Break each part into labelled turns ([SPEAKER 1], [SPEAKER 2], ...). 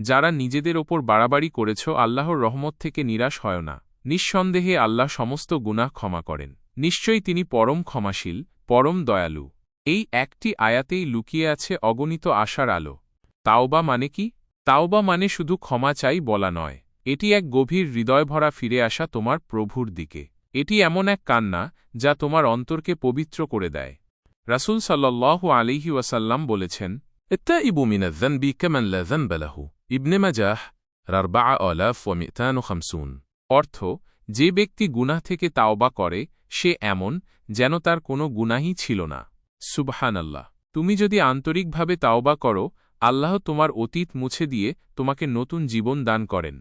[SPEAKER 1] যারা নিজেদের ওপর বাড়াবাড়ি করেছ, আল্লাহর রহমত থেকে নিরাশ হয় না। নিঃসন্দেহে আল্লাহ সমস্ত গুনাহ ক্ষমা করেন। নিশ্চয়ই তিনি পরম ক্ষমাশীল, পরম দয়ালু। এই একটি আয়াতেই লুকিয়ে আছে অগণিত আশার আলো। তাওবা মানে কি? তাওবা মানে শুধু ক্ষমা চাই বলা নয়। এটি এক গভীর হৃদয় ভরা ফিরে আসা তোমার প্রভুর দিকে। এটি এমন এক কান্না, যা তোমার অন্তরকে পবিত্র করে দেয়। রাসুল সাল্লাহ আলিহি ওয়াসাল্লাম বলেছেন
[SPEAKER 2] ইত্তা ইবু মিনাজ্জানবি কেমাল্লা বেলাহু ইবনে মাজাহ রারবা অলাফ ও মিতানো খামসুন
[SPEAKER 1] অর্থ, যে ব্যক্তি গুনাহ থেকে তাওবা করে, সে এমন যেন তার কোনো গুনাহই ছিল না। সুবহান আল্লাহ তুমি যদি আন্তরিকভাবে তাওবা করো, আল্লাহ তোমার অতীত মুছে দিয়ে তোমাকে নতুন জীবন দান করেন।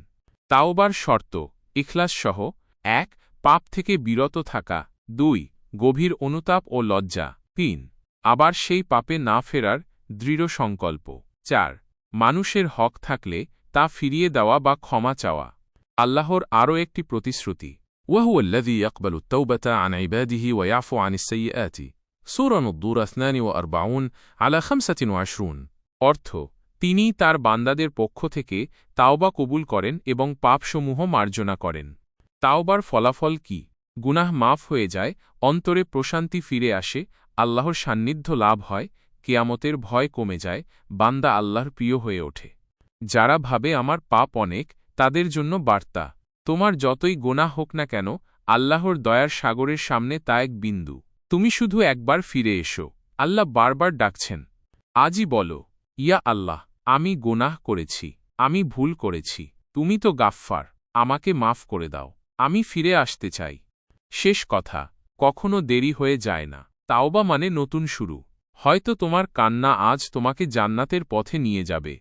[SPEAKER 1] তাওবার শর্ত, ইখলাস সহ, এক, পাপ থেকে বিরত থাকা। দুই, গভীর অনুতাপ ও লজ্জা। তিন, আবার সেই পাপে না ফেরার দৃঢ় সংকল্প। চার মানুষের হক থাকলে তা ফিরিয়ে দেওয়া বা ক্ষমা চাওয়া আল্লাহর আরও একটি প্রতিশ্রুতি
[SPEAKER 2] وهو الذي يقبل التوبة عن عباده ويعفو عن السيئات سورة الدور 42 على 25
[SPEAKER 1] অর্থ তিনি তার বান্দাদের পক্ষ থেকে তাওবা কবুল করেন এবং পাপসমূহ মার্জনা করেন তাওবার ফলাফল কি গুনাহ মাফ হয়ে যায় অন্তরে প্রশান্তি ফিরে আসে আল্লাহর সান্নিধ্য লাভ হয় কেয়ামতের ভয় কমে যায়, বান্দা আল্লাহর প্রিয় হয়ে ওঠে। যারা ভাবে আমার পাপ অনেক, তাদের জন্য বার্তা, তোমার যতই গোনা হোক না কেন, আল্লাহর দয়ার সাগরের সামনে তা এক বিন্দু। তুমি শুধু একবার ফিরে এসো। আল্লাহ বারবার ডাকছেন, আজই বলো, ইয়া আল্লাহ, আমি গোনাহ করেছি, আমি ভুল করেছি, তুমি তো গাফফার, আমাকে মাফ করে দাও, আমি ফিরে আসতে চাই। শেষ কথা, কখনো দেরি হয়ে যায় না। তাওবা মানে নতুন শুরু। হয়তো তোমার কান্না আজ তোমাকে জান্নাতের পথে নিয়ে যাবে।